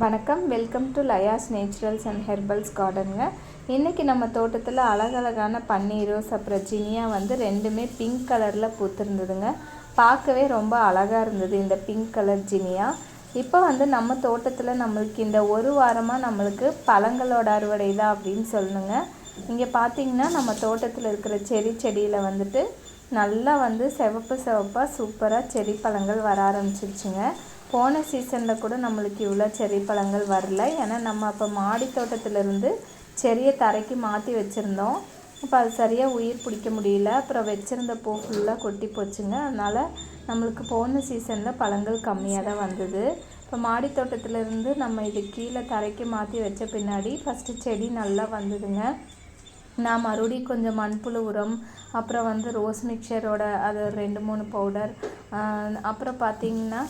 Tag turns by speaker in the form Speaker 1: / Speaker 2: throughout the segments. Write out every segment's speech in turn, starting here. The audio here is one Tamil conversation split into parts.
Speaker 1: வணக்கம். Welcome to Laya's naturals and herbals கார்டனுங்க இன்றைக்கி நம்ம தோட்டத்தில் அழகழகான பன்னீரோஸ் அப்புறம் ஜினியா வந்து ரெண்டுமே பிங்க் கலரில் பூத்திருந்ததுங்க. பார்க்கவே ரொம்ப அழகாக இருந்தது இந்த பிங்க் கலர் ஜினியா. இப்போ வந்து நம்ம தோட்டத்தில் நம்மளுக்கு இந்த ஒரு வாரமாக நம்மளுக்கு பழங்களோட அறுவடை தான் அப்படின்னு சொல்லணுங்க இங்கே பார்த்தீங்கன்னா நம்ம தோட்டத்தில் இருக்கிற செடி செடியில் வந்துட்டு நல்லா வந்து சிவப்பு சிவப்பாக சூப்பராக செடி பழங்கள் வர ஆரம்பிச்சிருச்சுங்க. போன சீசனில் கூட நம்மளுக்கு இவ்வளோ செரி பழங்கள் வரல. ஏன்னா நம்ம அப்போ மாடி தோட்டத்திலேருந்து செடியை தரைக்கு மாற்றி வச்சுருந்தோம். அப்போ அது சரியாக உயிர் பிடிக்க முடியல. அப்புறம் வச்சுருந்த பூ ஃபுல்லாக கொட்டி போச்சுங்க. அதனால் நம்மளுக்கு போன சீசனில் பழங்கள் கம்மியாக தான் வந்தது. இப்போ மாடி தோட்டத்திலேருந்து நம்ம இது கீழே தரைக்கு மாற்றி வச்ச பின்னாடி ஃபஸ்ட்டு செடி நல்லா வந்ததுங்க. நான் மறுபடியும் கொஞ்சம் மண்புழு உரம் அப்புறம் வந்து ரோஸ் மிக்சரோட அது ரெண்டு மூணு பவுடர் அப்புறம் பார்த்திங்கன்னா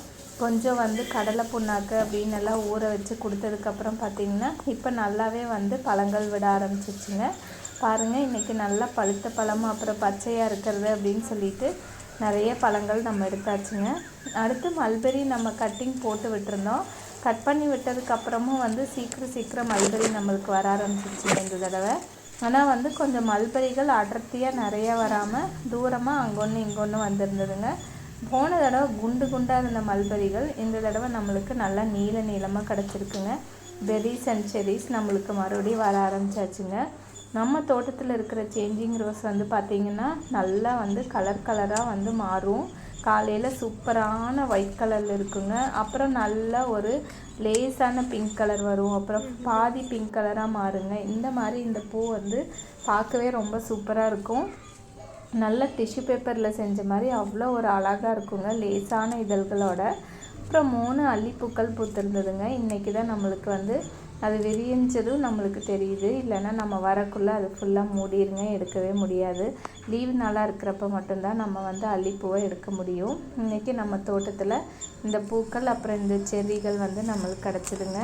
Speaker 1: கொஞ்சம் வந்து கடலை புண்ணாக்கு அப்படின்னு எல்லாம் ஊற வச்சு கொடுத்ததுக்கப்புறம் பார்த்திங்கன்னா இப்போ நல்லாவே வந்து பழங்கள் விட ஆரம்பிச்சிச்சுங்க பாருங்கள் இன்றைக்கி நல்லா பழுத்த பழம் அப்புறம் பச்சையாக இருக்கிறது அப்படின்னு சொல்லிட்டு நிறைய பழங்கள் நம்ம எடுத்தாச்சுங்க. அடுத்து மல்பெரி நம்ம கட்டிங் போட்டு விட்டுருந்தோம். கட் பண்ணி விட்டதுக்கப்புறமும் வந்து சீக்கிரம் சீக்கிரம் மல்பெரி நம்மளுக்கு வர ஆரம்பிச்சிச்சுங்க இந்த தடவை. ஆனால் வந்து கொஞ்சம் மல்பெரிகள் அடர்த்தியாக நிறையா வராமல் தூரமாக அங்கொன்று இங்கொன்று வந்திருந்ததுங்க. போன தடவை குண்டு குண்டாக இருந்த மல்பரிகள் இந்த தடவை நம்மளுக்கு நல்லா நீள நீளமாக கிடச்சிருக்குங்க. பெரிஸ் அண்ட் செரிஸ் நம்மளுக்கு மறுபடியும் வர ஆரம்பிச்சாச்சுங்க. நம்ம தோட்டத்தில் இருக்கிற சேஞ்சிங் ரோஸ் வந்து பார்த்திங்கன்னா நல்லா வந்து கலர் கலராக வந்து மாறும். காலையில் சூப்பரான ஒயிட் கலரில் இருக்குங்க. அப்புறம் நல்லா ஒரு லேஸான பிங்க் கலர் வரும். அப்புறம் பாதி பிங்க் கலராக மாறுங்க. இந்த மாதிரி இந்த பூ வந்து பார்க்கவே ரொம்ப சூப்பராக இருக்கும். நல்ல டிஷ்யூ பேப்பரில் செஞ்ச மாதிரி அவ்வளோ ஒரு அழகாக இருக்குங்க. லேசான இதழ்களோட. அப்புறம் மூணு அள்ளிப்பூக்கள் பூத்திருந்ததுங்க. இன்றைக்கி தான் நம்மளுக்கு வந்து அது விரிஞ்சதும் நம்மளுக்கு தெரியுது. இல்லைன்னா நம்ம வரக்குள்ளே அது ஃபுல்லாக மூடிடுங்க எடுக்கவே முடியாது. லீவ் நாளாக இருக்கிறப்ப மட்டும்தான் நம்ம வந்து அள்ளிப்பூவை எடுக்க முடியும். இன்றைக்கி நம்ம தோட்டத்தில் இந்த பூக்கள் அப்புறம் இந்த செடிகள் வந்து நம்மளுக்கு கிடச்சிதுங்க.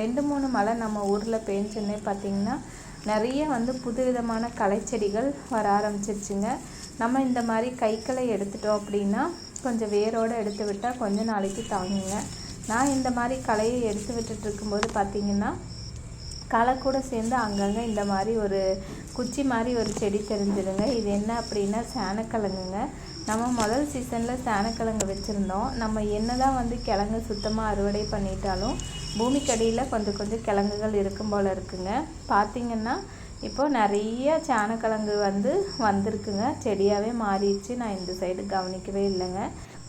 Speaker 1: ரெண்டு மூணு மழை நம்ம ஊரில் பேஞ்சுன்னே பார்த்திங்கன்னா நிறைய வந்து புதுவிதமான களைச்செடிகள் வர ஆரம்பிச்சிருச்சுங்க. நம்ம இந்த மாதிரி கைக்களை எடுத்துட்டோம் அப்படின்னா கொஞ்சம் வேரோடு எடுத்து விட்டால் கொஞ்ச நாளைக்கு தாங்குங்க. நான் இந்த மாதிரி களையை எடுத்து விட்டுட்டு இருக்கும்போது பார்த்திங்கன்னா களை கூட சேர்ந்து அங்கங்கே இந்த மாதிரி ஒரு குச்சி மாதிரி ஒரு செடி தெரிஞ்சிருங்க. இது என்ன அப்படின்னா சேனக்கிழங்குங்க நம்ம முதல் சீசனில் சேனக்கிழங்கு வச்சுருந்தோம். நம்ம என்ன தான் வந்து கிழங்கு சுத்தமாக அறுவடை பண்ணிட்டாலும் பூமிக்கடியில் கொஞ்சம் கொஞ்சம் கிழங்குகள் இருக்கும் போல் இருக்குங்க. பார்த்திங்கன்னா இப்போது நிறைய சேனக்கிழங்கு வந்து வந்திருக்குங்க. செடியாகவே மாறிடுச்சு. நான் இந்த சைடு கவனிக்கவே இல்லைங்க.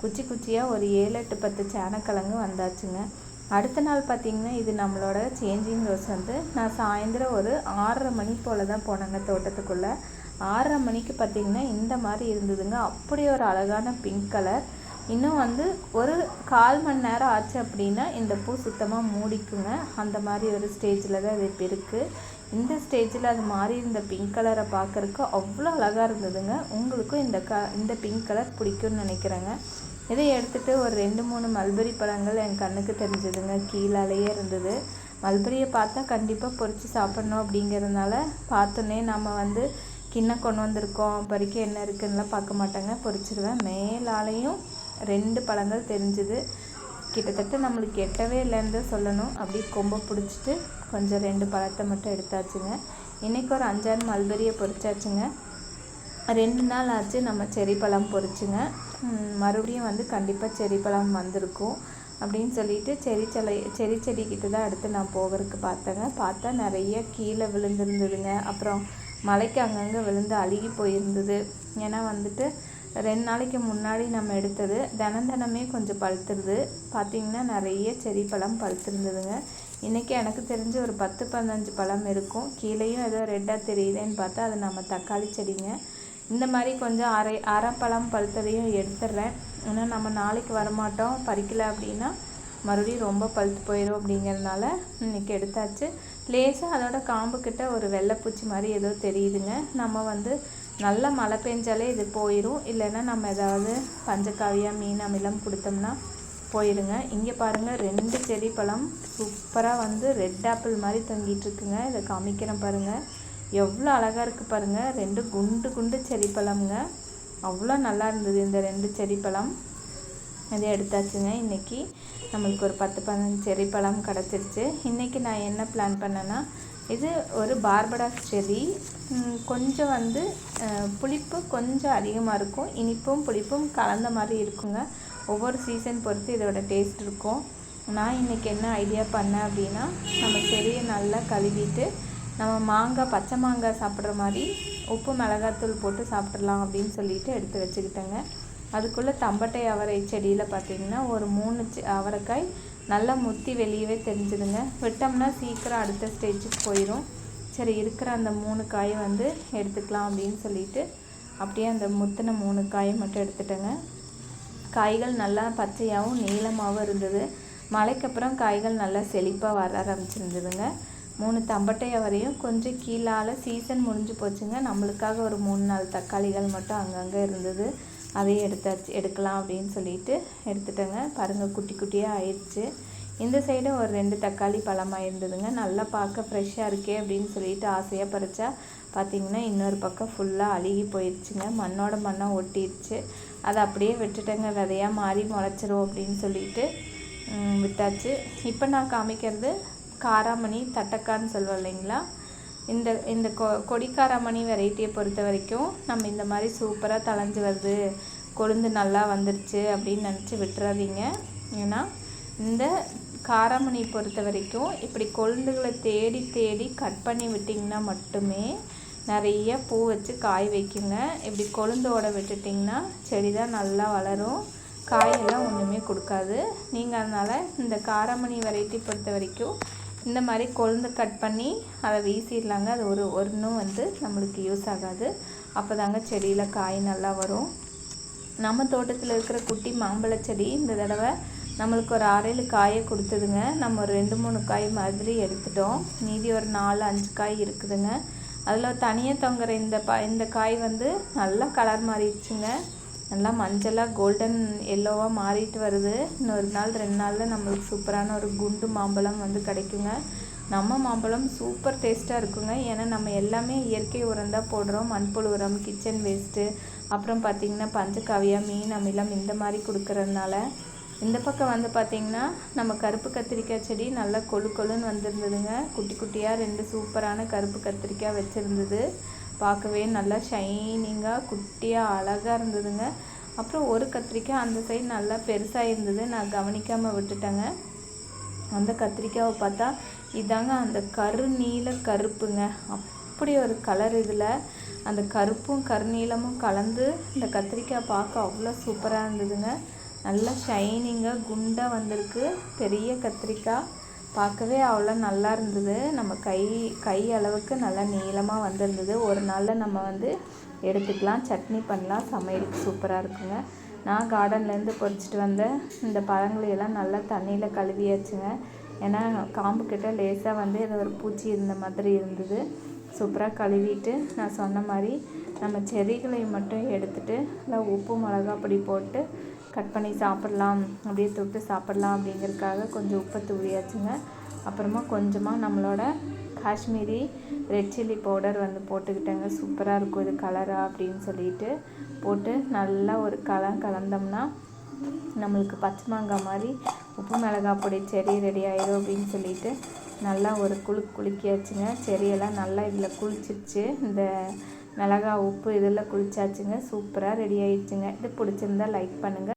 Speaker 1: குச்சி குச்சியாக ஒரு ஏழு எட்டு பத்து சேனக்கிழங்கு வந்தாச்சுங்க. அடுத்த நாள் பார்த்திங்கன்னா இது நம்மளோட சேஞ்சிங் ரோஸ் வந்து நான் சாயந்தரம் ஒரு ஆறரை மணி போல் தான் போனேங்க தோட்டத்துக்குள்ளே. ஆறரை மணிக்கு பார்த்திங்கன்னா இந்த மாதிரி இருந்ததுங்க. அப்படி ஒரு அழகான பிங்க் கலர் இன்னும் வந்து ஒரு கால் மணி நேரம் ஆச்சு அப்படின்னா இந்த பூ சுத்தமாக மூடிக்குங்க. அந்த மாதிரி ஒரு ஸ்டேஜில் தான் இது இப்போ இருக்குது இந்த ஸ்டேஜில் அது மாதிரி இருந்த பிங்க் கலரை பார்க்குறக்கு அவ்வளோ அழகாக இருந்ததுங்க. உங்களுக்கும் இந்த க இந்த பிங்க் கலர் பிடிக்கும்னு நினைக்கிறேங்க. இதை எடுத்துகிட்டு ஒரு ரெண்டு மூணு மல்பெரி பழங்கள் என் கண்ணுக்கு தெரிஞ்சதுங்க. கீழாலேயே இருந்தது. மல்பெரியை பார்த்தா கண்டிப்பாக பொறிச்சு சாப்பிட்ணும் அப்படிங்கிறதுனால பார்த்தோன்னே நம்ம வந்து கிண்ணம் கொண்டு வந்திருக்கோம். பறிக்க என்ன இருக்குன்னுலாம் பார்க்க மாட்டாங்க. பொறிச்சிடுவேன் மேலாலையும் ரெண்டு பழங்கள் தெரிஞ்சுது. கிட்டத்தட்ட நம்மளுக்கு எட்டவே இல்லைன்னு தான் சொல்லணும். அப்படியே கொம்பை பிடிச்சிட்டு கொஞ்சம் ரெண்டு பழத்தை மட்டும் எடுத்தாச்சுங்க. இன்றைக்கி ஒரு அஞ்சாறு மல்பெரியை பொறிச்சாச்சுங்க ரெண்டு நாள் ஆச்சு நம்ம செரி பழம் பொறிச்சுங்க மறுபடியும் வந்து கண்டிப்பாக செரி பழம் வந்திருக்கும் அப்படின்னு சொல்லிட்டு செரி செலை செரி செடிக்கிட்ட தான் அடுத்து நான் போகிறதுக்கு பார்த்தேங்க. பார்த்தா நிறைய கீழே விழுந்துருந்ததுங்க. அப்புறம் மலைக்கு அங்கங்கே விழுந்து அழுகி போயிருந்தது. ஏன்னா வந்துட்டு ரெண்டு நாளைக்கு முன்னாடி நம்ம எடுத்தது தினம் தினமே கொஞ்சம் பழுத்துருது. பார்த்திங்கன்னா நிறைய செரி பழம் பழுத்துருந்ததுங்க. இன்றைக்கி எனக்கு தெரிஞ்சு ஒரு பத்து பதினஞ்சு பழம் இருக்கும். கீழேயும் ஏதோ ரெட்டாக தெரியுதுன்னு பார்த்தா அது நம்ம தக்காளி செடிங்க. இந்த மாதிரி கொஞ்சம் அரை அரை பழம் பழுத்ததையும் எடுத்துடுறேன். ஆனால் நம்ம நாளைக்கு வரமாட்டோம் பறிக்கலை அப்படின்னா மறுபடியும் ரொம்ப பழுத்து போயிடும் அப்படிங்கிறதுனால இன்றைக்கி எடுத்தாச்சு. லேசாக அதோட காம்புக்கிட்ட ஒரு வெள்ளைப்பூச்சி மாதிரி ஏதோ தெரியுதுங்க. நம்ம வந்து நல்ல மழை பெஞ்சாலே இது போயிடும் இல்லைன்னா நம்ம ஏதாவது பஞ்சக்காவியாக மீன் அமிலம் கொடுத்தோம்னா போயிடுங்க இங்கே பாருங்கள் ரெண்டு செடி பழம் சூப்பராக வந்து ரெட் ஆப்பிள் மாதிரி தொங்கிட்டு இருக்குங்க. இதை காமிக்கிறேன் பாருங்கள் எவ்வளோ அழகாக இருக்குது பாருங்கள் ரெண்டு குண்டு குண்டு செடி பழம்ங்க அவ்வளோ நல்லா இருந்தது இந்த ரெண்டு செடி பழம் இதை எடுத்தாச்சுங்க இன்றைக்கி நம்மளுக்கு ஒரு பத்து பதினஞ்சு செடி பழம் கிடச்சிருச்சு. இன்றைக்கி நான் என்ன பிளான் பண்ணேன்னா இது ஒரு பார்படாஸ் செடி. கொஞ்சம் வந்து புளிப்பு கொஞ்சம் அதிகமாக இருக்கும். இனிப்பும் புளிப்பும் கலந்த மாதிரி இருக்குங்க. ஒவ்வொரு சீசன் பொறுத்து இதோட டேஸ்ட் இருக்கும். நான் இன்றைக்கி என்ன ஐடியா பண்ணேன் அப்படின்னா நம்ம செடியை நல்லா கழுவிட்டு நம்ம மாங்காய் பச்சை மாங்காய் சாப்பிட்ற மாதிரி உப்பு மிளகாத்தூள் போட்டு சாப்பிட்றலாம் அப்படின்னு சொல்லிட்டு எடுத்து வச்சுக்கிட்டேங்க. அதுக்குள்ளே தம்பட்டை அவரை செடியில் பார்த்திங்கன்னா ஒரு மூணு அவரைக்காய் நல்லா முத்தி வெளியவே தெரிஞ்சுதுங்க. விட்டோம்னா சீக்கிரம் அடுத்த ஸ்டேஜுக்கு போயிடும் சரி இருக்கிற அந்த மூணு காயை வந்து எடுத்துக்கலாம் அப்படின்னு சொல்லிட்டு அப்படியே அந்த முத்தின மூணு காயை மட்டும் எடுத்துட்டேங்க. காய்கள் நல்லா பச்சையாகவும் நீளமாகவும் இருந்தது. மழைக்கப்புறம் காய்கள் நல்லா செழிப்பாக வர ஆரம்பிச்சிருந்ததுங்க. மூணு தம்பட்டையை வரையும் கொஞ்சம் கீழால் சீசன் முடிஞ்சு போச்சுங்க. நம்மளுக்காக ஒரு மூணு நாலு தக்காளிகள் மட்டும் அங்கங்கே இருந்தது. அதையும் எடுத்தாச்சு எடுக்கலாம் அப்படின்னு சொல்லிட்டு எடுத்துட்டேங்க. பாருங்கள் குட்டி குட்டியாக ஆயிடுச்சு. இந்த சைடு ஒரு ரெண்டு தக்காளி பழமாக இருந்ததுங்க. நல்லா பார்க்க ஃப்ரெஷ்ஷாக இருக்கே அப்படின்னு சொல்லிட்டு ஆசையாக பறித்தா பார்த்திங்கன்னா இன்னொரு பக்கம் ஃபுல்லாக அழுகி போயிடுச்சுங்க. மண்ணோட மண்ணாக ஒட்டிடுச்சு. அதை அப்படியே விட்டுட்டேங்க. விதையாக மாறி முளைச்சிரும் அப்படின்னு சொல்லிட்டு விட்டாச்சு. இப்போ நான் காமிக்கிறது காராமணி தட்டக்கான்னு சொல்லுவோம் இல்லைங்களா? இந்த இந்த கொ கொடிக்காராமணி வெரைட்டியை பொறுத்த வரைக்கும் நம்ம இந்த மாதிரி சூப்பராக தளைஞ்சு வருது கொழுந்து நல்லா வந்துருச்சு அப்படின்னு நினச்சி விட்டுறாதீங்க. ஏன்னா இந்த காராமணி பொறுத்த வரைக்கும் இப்படி கொழுந்துகளை தேடி தேடி கட் பண்ணி விட்டிங்கன்னா மட்டுமே நிறைய பூ வச்சு காய் வைக்குங்க. இப்படி கொழுந்தோட விட்டுட்டிங்கன்னா செடி தான் நல்லா வளரும். காயெல்லாம் ஒன்றுமே கொடுக்காது. நீங்கள் அதனால் இந்த காராமணி வெரைட்டி பொறுத்த வரைக்கும் இந்த மாதிரி கொழுந்து கட் பண்ணி அதை வீசிடலாங்க. அது ஒரு ஒன்றும் வந்து நம்மளுக்கு யூஸ் ஆகாது. அப்போ தாங்க செடியில் காய் நல்லா வரும். நம்ம தோட்டத்தில் இருக்கிற குட்டி மாம்பழ செடி இந்த தடவை நம்மளுக்கு ஒரு அரையில் காயை கொடுத்ததுங்க. நம்ம ஒரு ரெண்டு மூணு காய் மாதிரி எடுத்துட்டோம். மீதி ஒரு நாலு அஞ்சு காய் இருக்குதுங்க. அதில் தனியாக தொங்குற இந்த ப இந்த காய் வந்து நல்லா கலர் மாறிடுச்சுங்க. நல்லா மஞ்சளாக கோல்டன் எல்லோவாக மாறிட்டு வருது. இன்னொரு நாள் ரெண்டு நாளில் நம்மளுக்கு சூப்பரான ஒரு குண்டு மாம்பழம் வந்து கிடைக்குங்க. நம்ம மாம்பழம் சூப்பர் டேஸ்ட்டாக இருக்குங்க. ஏன்னா நம்ம எல்லாமே இயற்கை உரம் தான் போடுறோம். மண்புழு உரம் கிச்சன் வேஸ்ட்டு அப்புறம் பார்த்திங்கன்னா பஞ்சகாவியா மீன் அமிலம் இந்த மாதிரி கொடுக்குறதுனால இந்த பக்கம் வந்து பார்த்திங்கன்னா நம்ம கருப்பு கத்திரிக்காய் செடி நல்லா கொழு கொழுன்னு வந்திருந்ததுங்க. குட்டி குட்டியாக ரெண்டு சூப்பரான கருப்பு கத்திரிக்காய் வச்சுருந்தது. பார்க்கவே நல்லா ஷைனிங்காக குட்டியாக அழகாக இருந்ததுங்க. அப்புறம் ஒரு கத்திரிக்காய் அந்த சைடு நல்லா பெருசாக இருந்தது. நான் கவனிக்காமல் விட்டுட்டேங்க. அந்த கத்திரிக்காவை பார்த்தா இதாங்க அந்த கரு நீல கருப்புங்க. அப்படி ஒரு கலர் இதில் அந்த கருப்பும் கருநீளமும் கலந்து இந்த கத்திரிக்காய் பார்க்க அவ்வளோ சூப்பராக இருந்ததுங்க. நல்லா ஷைனிங்காக குண்டாக வந்திருக்கு. பெரிய கத்திரிக்காய். பார்க்கவே அவ்வளோ நல்லா இருந்தது. நம்ம கை கை அளவுக்கு நல்லா நீளமாக வந்திருந்தது. ஒரு நாளில் நம்ம வந்து எடுத்துக்கலாம் சட்னி பண்ணலாம். சமையலுக்கு சூப்பராக இருக்குங்க. நான் கார்டன்லேருந்து பொறிச்சிட்டு வந்த இந்த பழங்களையெல்லாம் நல்லா தண்ணியில் கழுவியாச்சுங்க. ஏன்னா காம்பு கிட்ட லேசாக வந்து ஏதோ ஒரு பூச்சி இருந்த மாதிரி இருந்தது. சூப்பராக கழுவிட்டு நான் சொன்ன மாதிரி நம்ம செடிகளை மட்டும் எடுத்துகிட்டு நல்லா உப்பு மிளகா பொடி போட்டு கட் பண்ணி சாப்பிட்லாம் அப்படியே தொட்டு சாப்பிட்லாம் அப்படிங்கிறதுக்காக கொஞ்சம் உப்பை தூவியாச்சுங்க. அப்புறமா கொஞ்சமாக நம்மளோட காஷ்மீரி ரெட் சில்லி பவுடர் வந்து போட்டுக்கிட்டேங்க. சூப்பராக இருக்கும் இது கலராக அப்படின்னு சொல்லிட்டு போட்டு நல்லா ஒரு கலம் கலந்தோம்னா நம்மளுக்கு பச்சை மாங்காய் மாதிரி உப்பு மிளகாய் பொடி செடி ரெடி ஆயிடும் அப்படின்னு சொல்லிட்டு நல்லா ஒரு குளு குளிக்கியாச்சுங்க செடியெல்லாம் நல்லா இதில் குளிச்சிருச்சு. இந்த மிளகா உப்பு இதில் குளிச்சாச்சுங்க. சூப்பராக ரெடி ஆயிடுச்சுங்க. இது பிடிச்சிருந்தா லைக் பண்ணுங்கள்